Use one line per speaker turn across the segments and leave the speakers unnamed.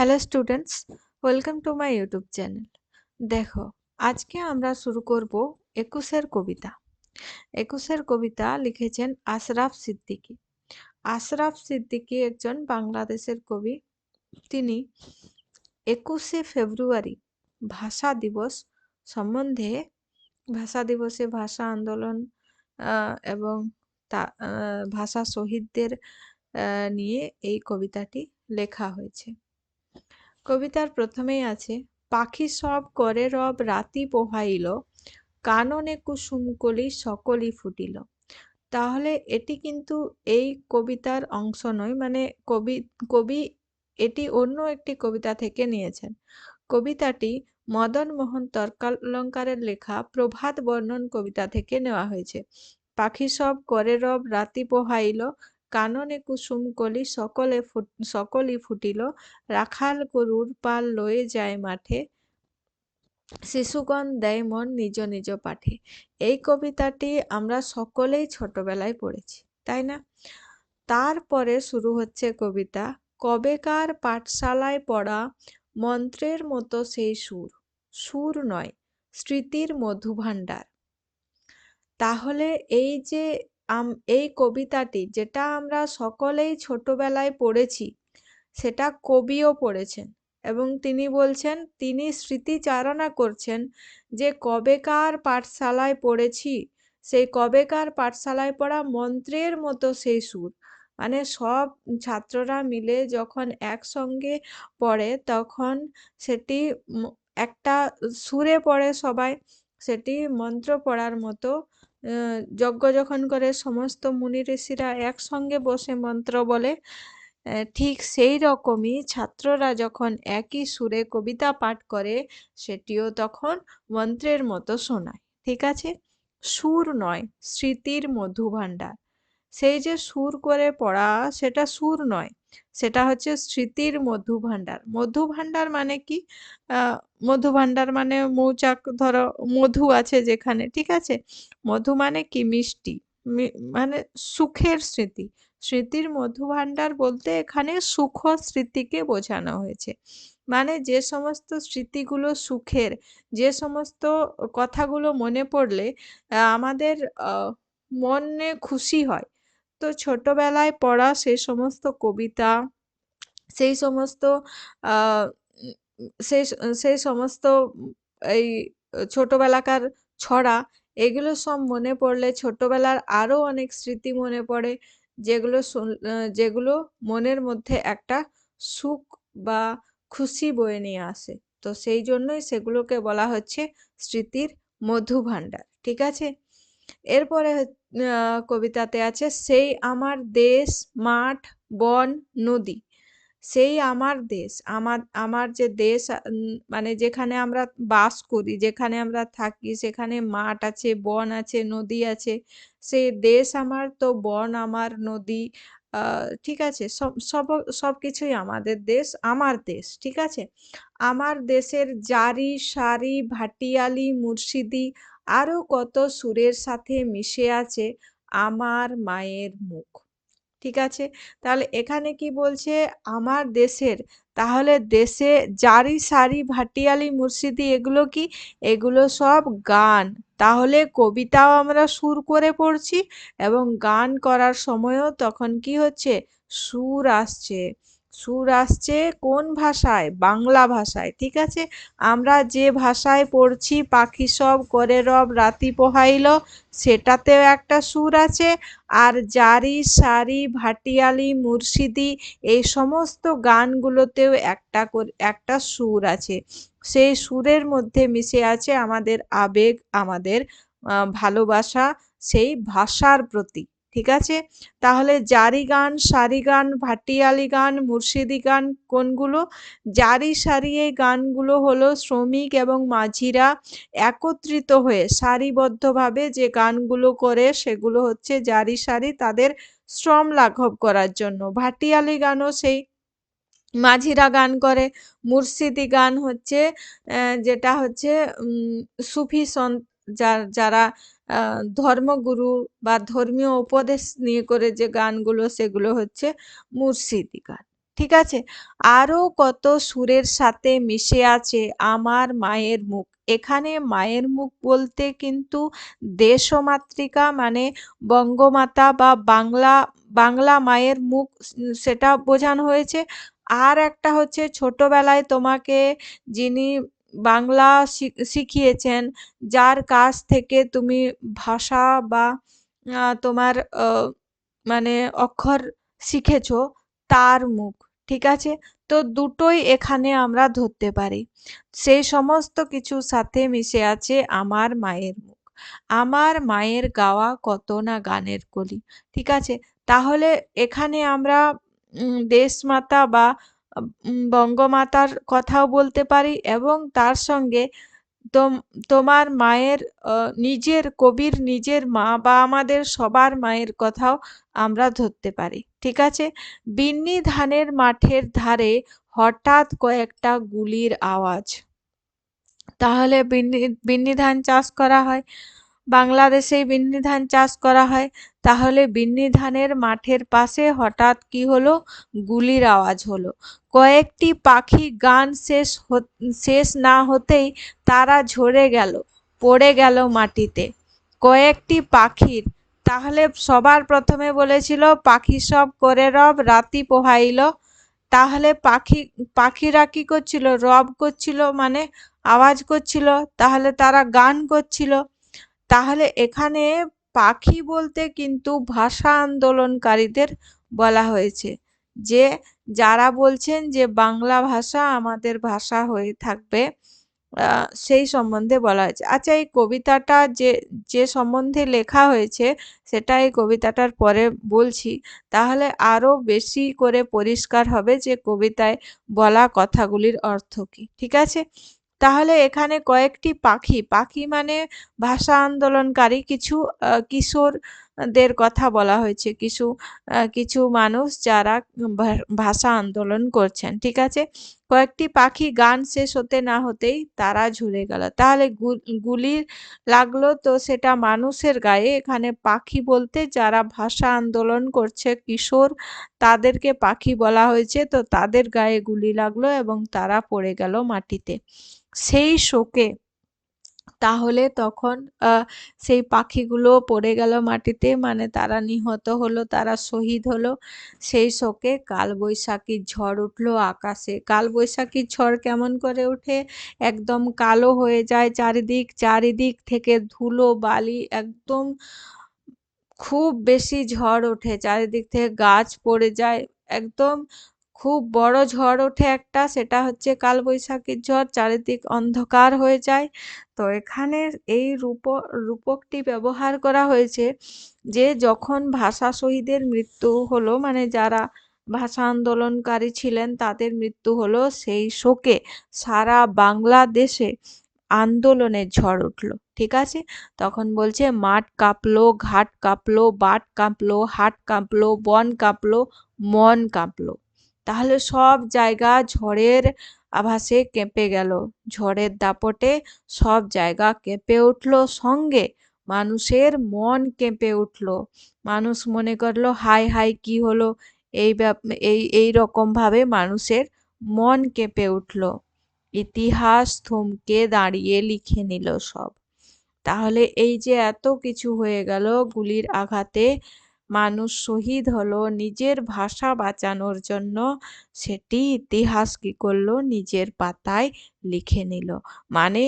Hello students welcome to my YouTube channel দেখো, আজকে আমরা শুরু করব একুশের কবিতা। একুশের কবিতা লিখেছেন আশরাফ সিদ্দিকী। আশরাফ সিদ্দিকী একজন বাংলাদেশের কবি। তিনি একুশে ফেব্রুয়ারি ভাষা দিবস সম্বন্ধে ভাষা দিবসে ভাষা আন্দোলন এবং তা ভাষা শহীদদের নিয়ে এই কবিতাটি লেখা হয়েছে। কবিতার প্রথমেই আছে, পাখি সব করে রব রাতি পোহাইল, কাননে কুসুম কলি সকলই ফুটিল। তাহলে এটি কিন্তু এই কবিতার অংশ নয় মানে কবি কবি এটি অন্য একটি কবিতা থেকে নিয়েছেন। কবিতাটি মদন মোহন তর্কালঙ্কারের লেখা প্রভাত বর্ণন কবিতা থেকে নেওয়া হয়েছে, পাখি সব করে রব রাতি পোহাইল কাননে কুসুম কলি সকলে সকলই ফুটিল। রাখাল গরুর পাল লয়ে যায় মাঠে। শিশুগণ দেয় মন নিজ নিজ পাঠে। এই কবিতাটি আমরা সকলেই ছোটবেলায় পড়েছি, তাই না? তারপরে শুরু হচ্ছে কবিতা, কবেকার পাঠশালায় পড়া মন্ত্রের মতো সেই সুর। সুর নয়, স্মৃতির মধুভাণ্ডার। তাহলে এই যে এই কবিতাটি যেটা আমরা সকলেই ছোটবেলায় পড়েছি, সেটা কবিও পড়েছেন এবং তিনি বলছেন, তিনি স্মৃতিচারণা করছেন যে কবেকার পাঠশালায় পড়েছি, সেই কবেকার পাঠশালায় পড়া মন্ত্রের মতো সেই সুর। মানে সব ছাত্ররা মিলে যখন একসঙ্গে পড়ে, তখন সেটি একটা সুরে পড়ে সবাই, সেটি মন্ত্র পড়ার মতো যজ্ঞ যখন করে, সমস্ত মুনি ঋষিরা একসঙ্গে বসে মন্ত্র বলে ঠিক সেই রকমই ছাত্ররা যখন একই সুরে কবিতা পাঠ করে, সেটিও তখন মন্ত্রের মতো শোনায়। ঠিক আছে? সুর নয়, স্মৃতির মধুভাণ্ডার। সেই যে সুর করে পড়া সেটা সুর নয়, সেটা হচ্ছে স্মৃতির মধু ভাণ্ডার মধু ভাণ্ডার মানে কি? মধু ভাণ্ডার মানে মৌচাক ধরো, মধু আছে যেখানে, ঠিক আছে? মধু মানে কি? মিষ্টি। মানে সুখের স্মৃতি। স্মৃতির মধু ভাণ্ডার বলতে এখানে সুখ স্মৃতিকে বোঝানো হয়েছে। মানে যে সমস্ত স্মৃতিগুলো সুখের, যে সমস্ত কথাগুলো মনে পড়লে আমাদের মনে খুশি হয়। তো ছোটবেলায় পড়া সেই সমস্ত কবিতা, সেই সমস্ত সেই সেই সমস্ত এই ছোটবেলাকার ছড়া, এগুলো সব মনে পড়লে ছোটবেলার আরও অনেক স্মৃতি মনে পড়ে, যেগুলো যেগুলো মনের মধ্যে একটা সুখ বা খুশি বয়ে নিয়ে আসে। তো সেই জন্যই সেগুলোকে বলা হচ্ছে স্মৃতির মধু ভাণ্ডার ঠিক আছে? এরপরে কবিতাতে আছে, সেই আমার দেশ, মাঠ, বন, নদী, সেই আমার দেশ, আমার আমার যে দেশ মানে যেখানে আমরা বাস করি, যেখানে আমরা থাকি, সেখানে মাঠ আছে, বন আছে, নদী আছে, সেই দেশ আমার তো বন, আমার নদী ঠিক আছে, সব সব সব কিছুই আমাদের দেশ, আমার দেশ, ঠিক আছে? আমার দেশের জারি, সারি, ভাটিয়ালি, মুর্শিদি আরও কত সুরের সাথে মিশে আছে আমার মায়ের মুখ। ঠিক আছে? তাহলে এখানে কি বলছে? আমার দেশের, তাহলে দেশে জারি সারি ভাটিয়ালি মুর্শিদি এগুলো কি? এগুলো সব গান। তাহলে কবিতাও আমরা সুর করে পড়ছি এবং গান করার সময়ও তখন কি হচ্ছে? সুর আসছে। সুর আসছে কোন ভাষায়? বাংলা ভাষায়। ঠিক আছে? আমরা যে ভাষায় পড়ছি, পাখি সব করে রব রাতি পোহাইল, সেটাতেও একটা সুর আছে। আর জারি, সারি, ভাটিয়ালি, মুর্শিদি, এই সমস্ত গানগুলোতেও একটা একটা সুর আছে। সেই সুরের মধ্যে মিশে আছে আমাদের আবেগ, আমাদের ভালোবাসা, সেই ভাষার প্রতি। ঠিক আছে? তাহলে জারি গান, সারি গান, ভাটিয়ালি গান, মুর্শিদি গান কোনগুলো? জারি সারি এই গানগুলো হলো শ্রমিক এবং মাঝিরা একত্রিত হয়ে সারিবদ্ধভাবে যে গানগুলো করে সেগুলো হচ্ছে জারি সারি তাদের শ্রম লাঘব করার জন্য। ভাটিয়ালি গানও সেই। মাঝিরা গান করে, মুর্শিদি গান হচ্ছে যেটা হচ্ছে সুফি সন্ত যারা ধর্মগুরু বা ধর্মীয় উপদেশ নিয়ে করে যে গানগুলো, সেগুলো হচ্ছে মুর্শিদি গান। ঠিক আছে? আরও কত সুরের সাথে মিশে আছে আমার মায়ের মুখ। এখানে মায়ের মুখ বলতে কিন্তু দেশমাতৃকা মানে বঙ্গমাতা বা বাংলা বাংলা মায়ের মুখ, সেটা বোঝানো হয়েছে। আর একটা হচ্ছে ছোটবেলায় তোমাকে যিনি বাংলা শিখিয়েছেন, যার কাছ থেকে তুমি ভাষা বা তোমার মানে অক্ষর শিখেছো, তার মুখ, ঠিক আছে? তো দুটোই এখানে আমরা ধরতে পারি। সেই সমস্ত কিছুর সাথে মিশে আছে আমার মায়ের মুখ। আমার মায়ের গাওয়া কত না গানের কলি, ঠিক আছে? তাহলে এখানে আমরা দেশমাতা বা বঙ্গমাতার কথাও বলতে পারি এবং তার সঙ্গে তোম, তোমার মায়ের নিজের, কবির নিজের মা বা আমাদের সবার মায়ের কথাও আমরা ধরতে পারি। ঠিক আছে? বিন্নি ধানের মাঠের ধারে হঠাৎ কয়েকটা গুলির আওয়াজ। তাহলে বিন্নি বিন্নি ধান চাষ করা হয়। বাংলাদেশেই বিন্নি ধান চাষ করা হয়, তাহলে বিন্নি ধানের মাঠের পাশে হঠাৎ কি হলো? গুলির আওয়াজ হলো। কয়েকটি পাখি গান শেষ শেষ না হতেই তারা ঝরে গেল, পড়ে গেল মাটিতে। কয়েকটি পাখির, তাহলে সবার প্রথমে বলেছিল, পাখি সব করে রব, রাতি পোহাইল। তাহলে পাখি, পাখিরা কি করছিল? রব করছিল মানে আওয়াজ করছিল, তাহলে তারা গান করছিল। তাহলে এখানে পাখি বলতে কিন্তু ভাষা আন্দোলনকারীদের বলা হয়েছে। যে যারা বলছেন যে বাংলা ভাষা আমাদের ভাষা হয়ে থাকবে সেই সম্বন্ধে বলা হয়েছে। আচ্ছা এই কবিতাটা যে যে সম্বন্ধে লেখা হয়েছে, সেটা এই কবিতাটার পরে বলছি। তাহলে আরও বেশি করে পরিষ্কার হবে যে কবিতায় বলা কথাগুলির অর্থ কী। ঠিক আছে? তাহলে এখানে কয়েকটি পাখি। পাখি মানে ভাষা আন্দোলনকারী কিছু কিশোরদের কথা বলা হয়েছে। কিছু কিছু মানুষ যারা ভাষা আন্দোলন করছেন, ঠিক আছে? কয়েকটি পাখি গান শেষ হতে না হতেই তারা ঝরে গেল। তাহলে গুলি লাগল তো সেটা মানুষের গায়ে। এখানে পাখি বলতে যারা ভাষা আন্দোলন করছে, কিশোর তাদেরকে পাখি বলা হয়েছে। তো তাদের গায়ে গুলি লাগল এবং তারা পড়ে গেল মাটিতে। সেই শোকে তাহলে তখন সেই পাখিগুলো পড়ে গেল মাটিতে মানে তারা নিহত হলো, তারা শহীদ হলো। সেই শোকে কালবৈশাখীর ঝড় উঠল আকাশে। কালবৈশাখীর ঝড় কেমন করে ওঠে? একদম কালো হয়ে যায় চারিদিক চারিদিক থেকে ধুলো, বালি, একদম খুব বেশি ঝড় ওঠে। চারিদিক থেকে গাছ পড়ে যায়, একদম খুব বড় ঝড় ওঠে একটা, সেটা হচ্ছে কালবৈশাখীর ঝড়, চারিদিক অন্ধকার হয়ে যায়। তো এখানে এই রূপ, রূপকটি ব্যবহার করা হয়েছে যে যখন ভাষা শহীদের মৃত্যু হলো মানে যারা ভাষা আন্দোলনকারী ছিলেন, তাদের মৃত্যু হলো সেই শোকে সারা বাংলাদেশে আন্দোলনের ঝড় উঠল, ঠিক আছে? তখন বলছে, মাঠ কাঁপলো, ঘাট কাঁপলো, বাট কাঁপলো, হাট কাঁপলো, বন কাঁপলো, মন কাঁপলো। তাহলে সব জায়গা ঝড়ের আভাসে কেঁপে গেল। ঝড়ের দাপটে সব জায়গা কেঁপে উঠল, সঙ্গে মানুষের মন কেঁপে উঠল। মানুষ মনে করল হাই হাই কি হলো? এই এই এই রকমভাবে মানুষের মন কেঁপে উঠল। ইতিহাস থমকে দাঁড়িয়ে লিখে নিল সব। তাহলে এই যে এত কিছু হয়ে গেল, গুলির আঘাতে মানুষ শহীদ হলো নিজের ভাষা বাঁচানোর জন্য। সেটি ইতিহাস কী করল? নিজের পাতায় লিখে নিল। মানে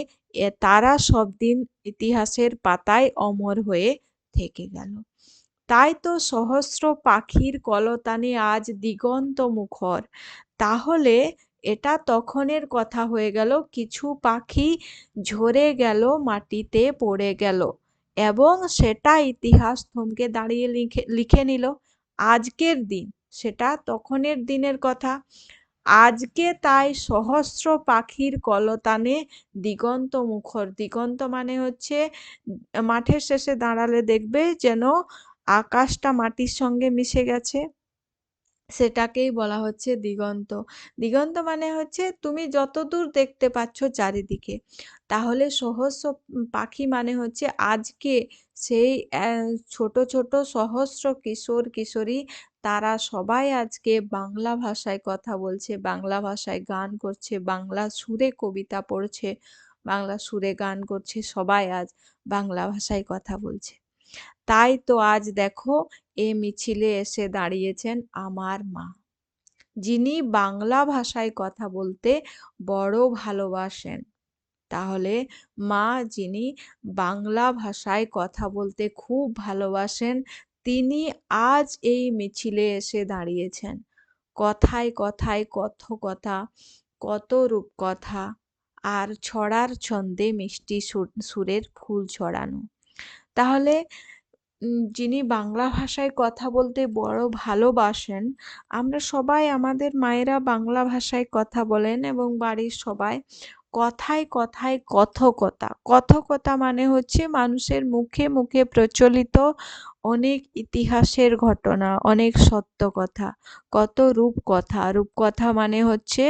তারা সব দিন ইতিহাসের পাতায় অমর হয়ে থেকে গেল। তাই তো সহস্র পাখির কলতানে আজ দিগন্ত মুখর। তাহলে এটা তখনের কথা হয়ে গেল। কিছু পাখি ঝরে গেল, মাটিতে পড়ে গেল। এবং সেটা ইতিহাস থমকে দাঁড়িয়ে লিখে লিখে নিল। আজকের দিন, সেটা তখনের দিনের কথা। আজকে তাই সহস্র পাখির কলতানে দিগন্ত মুখর। দিগন্ত মানে হচ্ছে, মাঠের শেষে দাঁড়ালে দেখবে যেন আকাশটা মাটির সঙ্গে মিশে গেছে। সেটাকেই বলা হচ্ছে দিগন্ত। দিগন্ত মানে হচ্ছে তুমি যতদূর দেখতে পাচ্ছ চারিদিকে। তাহলে সহস্র পাখি মানে হচ্ছে আজকে সেই ছোট ছোট সহস্র কিশোর, কিশোরী তারা সবাই আজকে বাংলা ভাষায় কথা বলছে, বাংলা ভাষায় গান করছে, বাংলা সুরে কবিতা পড়ছে, বাংলা সুরে গান করছে সবাই আজ বাংলা ভাষায় কথা বলছে। তাই তো আজ দেখো এ মিছিলে এসে দাঁড়িয়েছেন আমার মা। যিনি বাংলা ভাষায় কথা বলতে বড় ভালোবাসেন, তাহলে মা যিনি বাংলা ভাষায় কথা বলতে খুব ভালোবাসেন, তিনি আজ এই মিছিলে এসে দাঁড়িয়েছেন। কথায় কথায় কথকতা কত রূপকথা আর ছড়ার ছন্দে মিষ্টি সুরের ফুল ছড়ানো। তাহলে যিনি বাংলা ভাষায় কথা বলতে বড় ভালোবাসেন, আমরা সবাই আমাদের মায়েরা বাংলা ভাষায় কথা বলেন এবং বাড়ির সবাই কথায় কথায় কথকতা। কথকতা মানে হচ্ছে মানুষের মুখে মুখে প্রচলিত অনেক ইতিহাসের ঘটনা, অনেক সত্য কথা। কত রূপকথা। রূপকথা মানে হচ্ছে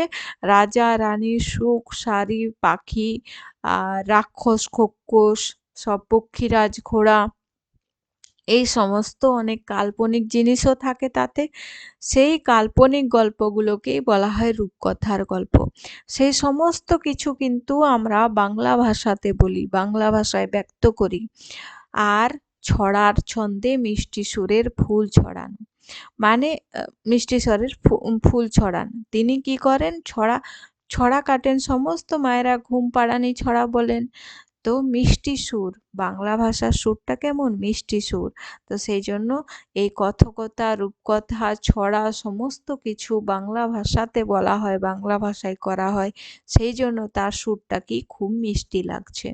রাজা রানীর সুখ, সারি, পাখি আর রাক্ষস খোক্কস সব পক্ষীরাজ, ঘোড়া, এই সমস্ত অনেক কাল্পনিক জিনিসও থাকে তাতে। সেই কাল্পনিক গল্পগুলোকেই বলা হয় রূপকথার গল্প। সেই সমস্ত কিছু কিন্তু আমরা বাংলা ভাষাতে বলি, বাংলা ভাষায় ব্যক্ত করি। আর ছড়ার ছন্দে মিষ্টি সুরের ফুল ছড়ানো। মানে মিষ্টি স্বরের ফুল ছড়ান। তিনি কি করেন? ছড়া ছড়া কাটেন, সমস্ত মায়েরা ঘুম পাড়ানি ছড়া বলেন। তো মিষ্টি সুর, বাংলা ভাষার সুরটা কেমন? মিষ্টি সুর। তো সেই জন্য এই কথকতা, রূপকথা, ছড়া সমস্ত কিছু বাংলা ভাষাতে বলা হয়, বাংলা ভাষায় করা হয়। সেই জন্য তার সুরটা কি খুব মিষ্টি লাগছে।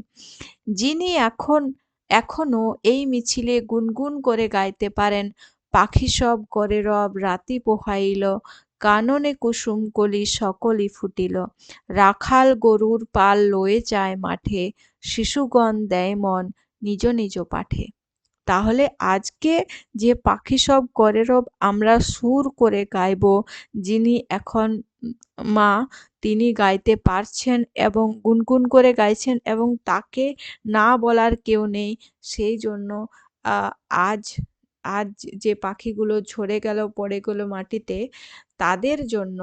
যিনি এখন এখনও এই মিছিলে গুনগুন করে গাইতে পারেন। পাখি সব করে রব, রাতি পোহাইল, কাননে কুসুম কলি সকলই ফুটিল। রাখাল গরুর পাল লয়ে যায় মাঠে। শিশুগণ দেয় মন নিজ নিজ পাঠে। তাহলে আজকে যে পাখি সব করে রব আমরা সুর করে গাইব, যিনি এখন মা, তিনি গাইতে পারছেন এবং গুনগুন করে গাইছেন এবং তাকে না বলার কেউ নেই, সেই জন্য আজ আজ যে পাখিগুলো ঝরে গেল, পড়ে গেল মাটিতে, তাদের জন্য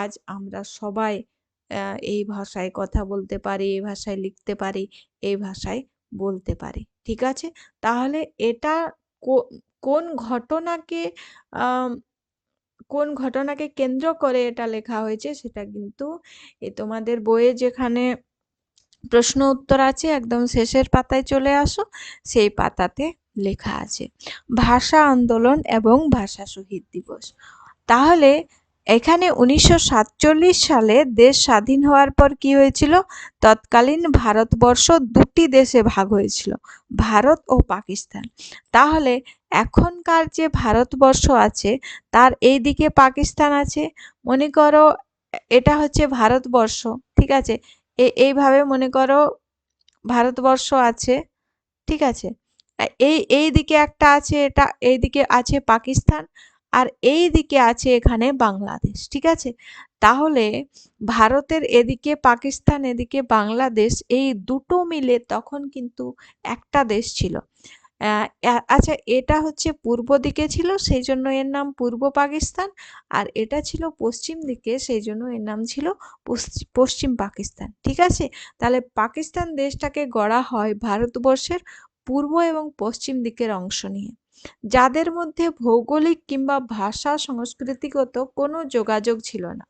আজ আমরা সবাই এই ভাষায় কথা বলতে পারি, এই ভাষায় লিখতে পারি, এই ভাষায় বলতে পারি। ঠিক আছে? তাহলে এটা কোন ঘটনাকে কোন ঘটনাকে কেন্দ্র করে এটা লেখা হয়েছে সেটা কিন্তু এ তোমাদের বইয়ে যেখানে প্রশ্ন উত্তর আছে একদম শেষের পাতায় চলে আসো, সেই পাতাতে লেখা আছে, ভাষা আন্দোলন এবং ভাষা শহীদ দিবস। তাহলে এখানে উনিশশো সাতচল্লিশ সালে দেশ স্বাধীন হওয়ার পর কি হয়েছিল? তৎকালীন ভারতবর্ষ দুটি দেশে ভাগ হয়েছিল, ভারত ও পাকিস্তান। তাহলে এখনকার যে ভারতবর্ষ আছে, তার এই দিকে পাকিস্তান আছে। মনে করো, এটা হচ্ছে ভারতবর্ষ, ঠিক আছে? এইভাবে মনে করো ভারতবর্ষ আছে, ঠিক আছে? এই এই দিকে একটা আছে, এটা, এই দিকে আছে পাকিস্তান। আর এই দিকে আছে এখানে বাংলাদেশ, ঠিক আছে? তাহলে ভারতের এদিকে, পাকিস্তান এদিকে, বাংলাদেশ এই দুটো মিলে তখন কিন্তু একটা দেশ ছিল। আচ্ছা এটা হচ্ছে পূর্ব দিকে ছিল, সেই জন্য এর নাম পূর্ব পাকিস্তান, আর এটা ছিল পশ্চিম দিকে, সেই জন্য এর নাম ছিল পশ্চিম পাকিস্তান, ঠিক আছে? তাহলে পাকিস্তান দেশটাকে গড়া হয় ভারতবর্ষের পূর্ব এবং পশ্চিম দিকের অংশ নিয়ে। যাদের মধ্যে ভৌগোলিক কিংবা ভাষা সংস্কৃতিগত কোনো যোগাযোগ ছিল না।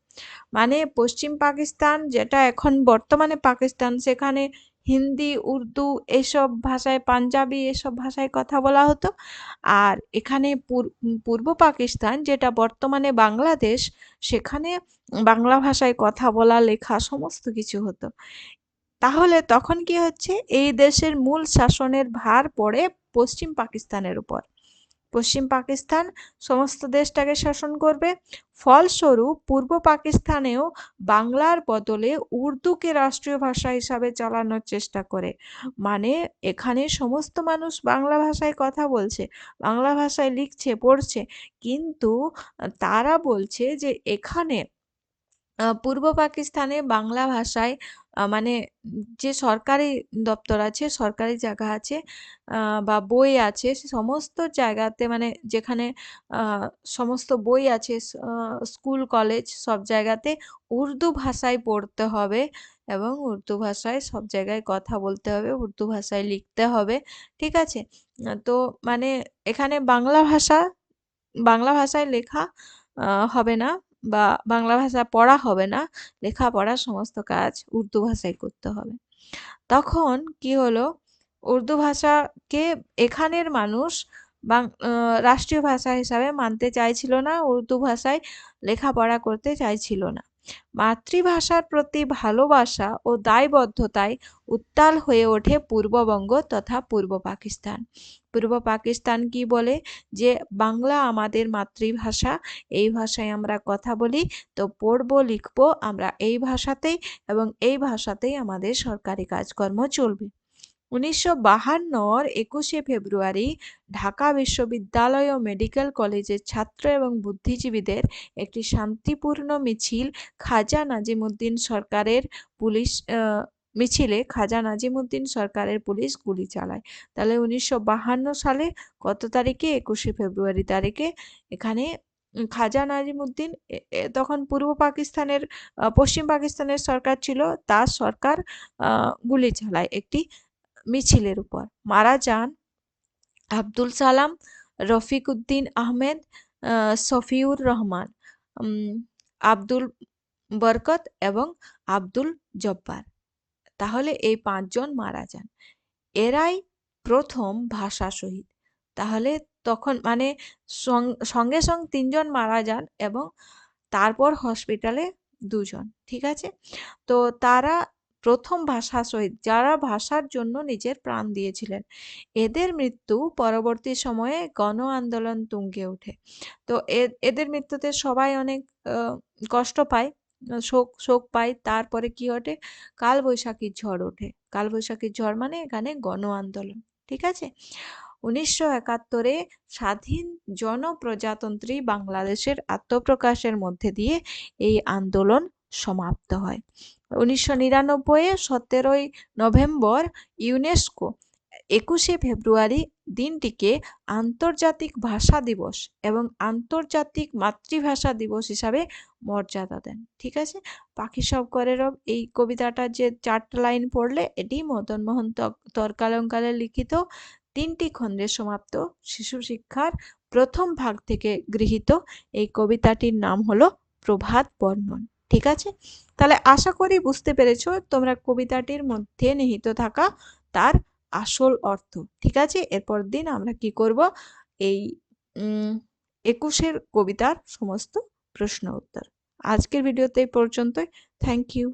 মানে পশ্চিম পাকিস্তান যেটা এখন বর্তমানে পাকিস্তান, সেখানে হিন্দি, উর্দু এসব ভাষায়, পাঞ্জাবি এসব ভাষায় কথা বলা হতো। আর এখানে পূর্ব পাকিস্তান যেটা বর্তমানে বাংলাদেশ, সেখানে বাংলা ভাষায় কথা বলা, লেখা সমস্ত কিছু হতো। তাহলে তখন কি হচ্ছে? এই দেশের মূল শাসনের ভার পড়ে পশ্চিম পাকিস্তানের উপর। পশ্চিম পাকিস্তান সমস্ত দেশটাকে শাসন করবে। ফলস্বরূপ, পূর্ব পাকিস্তানেও বাংলার বদলে উর্দুকে রাষ্ট্রীয় ভাষা হিসাবে চালানোর চেষ্টা করে। মানে এখানে সমস্ত মানুষ বাংলা ভাষায় কথা বলছে, বাংলা ভাষায় লিখছে, পড়ছে। কিন্তু, তারা বলছে যে, এখানে পূর্ব পাকিস্তানে বাংলা ভাষায় মানে যে সরকারি দপ্তর আছে, সরকারি জায়গা আছে বা বই আছে সমস্ত জায়গাতে মানে যেখানে সমস্ত বই আছে স্কুল, কলেজ সব জায়গাতে উর্দু ভাষায় পড়তে হবে এবং উর্দু ভাষায় সব জায়গায় কথা বলতে হবে, উর্দু ভাষায় লিখতে হবে। ঠিক আছে? তো মানে এখানে বাংলা ভাষা বাংলা ভাষায় লেখা হবে না বা বাংলা ভাষা পড়া হবে না। লেখাপড়ার সমস্ত কাজ উর্দু ভাষায় করতে হবে। তখন কি হলো উর্দু ভাষাকে এখানের মানুষ বাং রাষ্ট্রীয় ভাষা হিসাবে মানতে চাইছিল না। উর্দু ভাষায় লেখাপড়া করতে চাইছিল না। মাতৃভাষার প্রতি ভালোবাসা ও দায়বদ্ধতায় উত্তাল হয়ে ওঠে পূর্ববঙ্গ তথা পূর্ব পাকিস্তান। পূর্ব পাকিস্তান কি বলে যে বাংলা আমাদের মাতৃভাষা, এই ভাষায় আমরা কথা বলি, তো পড়ব, লিখব, আমরা এই ভাষাতেই এবং এই ভাষাতেই আমাদের সরকারি কাজকর্ম চলবে উনিশশো বাহান্নর একুশে ফেব্রুয়ারি ঢাকা বিশ্ববিদ্যালয় ও মেডিকেল কলেজের ছাত্র এবং বুদ্ধিজীবীদের একটি শান্তিপূর্ণ মিছিল খাজা নাজিমুদ্দিন সরকারের পুলিশ মিছিলে খাজা নাজিমুদ্দিন সরকারের পুলিশ গুলি চালায়। তাহলে উনিশশো বাহান্ন সালে কত তারিখে? একুশে ফেব্রুয়ারি তারিখে। এখানে খাজা নাজিমুদ্দিন তখন পূর্ব পাকিস্তানের পশ্চিম পাকিস্তানের সরকার ছিল। তার সরকার গুলি চালায়। একটি মিছিলের উপর। মারা যান আব্দুল সালাম, রফিক উদ্দিন আহমেদ সফিউর রহমান আব্দুল বরকত এবং আব্দুল জব্বার। তাহলে এই পাঁচজন মারা যান। এরাই প্রথম ভাষা শহীদ। তাহলে তখন মানে সঙ্গে সঙ্গে তিনজন মারা যান এবং তারপর হসপিটালে দুজন, ঠিক আছে? তো তারা প্রথম ভাষা শহীদ যারা ভাষার জন্য নিজের প্রাণ দিয়েছিলেন। এদের মৃত্যু পরবর্তী সময়ে গণ আন্দোলন তুঙ্গে ওঠে। তো এদের মৃত্যুতে সবাই অনেক কষ্ট পায়, শোক শোক পায়। তারপরে কি ঘটে কালবৈশাখীর ঝড় ওঠে। কালবৈশাখীর ঝড় মানে এখানে গণ আন্দোলন, ঠিক আছে? উনিশশো একাত্তরে স্বাধীন জনপ্রজাতন্ত্রী বাংলাদেশের আত্মপ্রকাশের মধ্যে দিয়ে এই আন্দোলন সমাপ্ত হয়। উনিশশো নিরানব্বইয়ে সতেরোই নভেম্বর ইউনেস্কো একুশে ফেব্রুয়ারি দিনটিকে আন্তর্জাতিক ভাষা দিবস এবং আন্তর্জাতিক মাতৃভাষা দিবস হিসাবে মর্যাদা দেন। ঠিক আছে? পাখি সব করে রব, এই কবিতাটার যে চারটা লাইন পড়লে এটি মদন মোহন তর্কালঙ্কারে লিখিত। তিনটি খণ্ডে সমাপ্ত। শিশু শিক্ষার প্রথম ভাগ থেকে গৃহীত। এই কবিতাটির নাম হলো প্রভাত বর্ণন। ঠিক আছে? তাহলে আশা করি বুঝতে পেরেছ তোমরা কবিতাটির মধ্যে নিহিত থাকা তার আসল অর্থ। ঠিক আছে? এরপর দিন আমরা কি করব? এই একুশের কবিতার সমস্ত প্রশ্ন উত্তর। আজকের ভিডিওতে এই পর্যন্তই। Thank you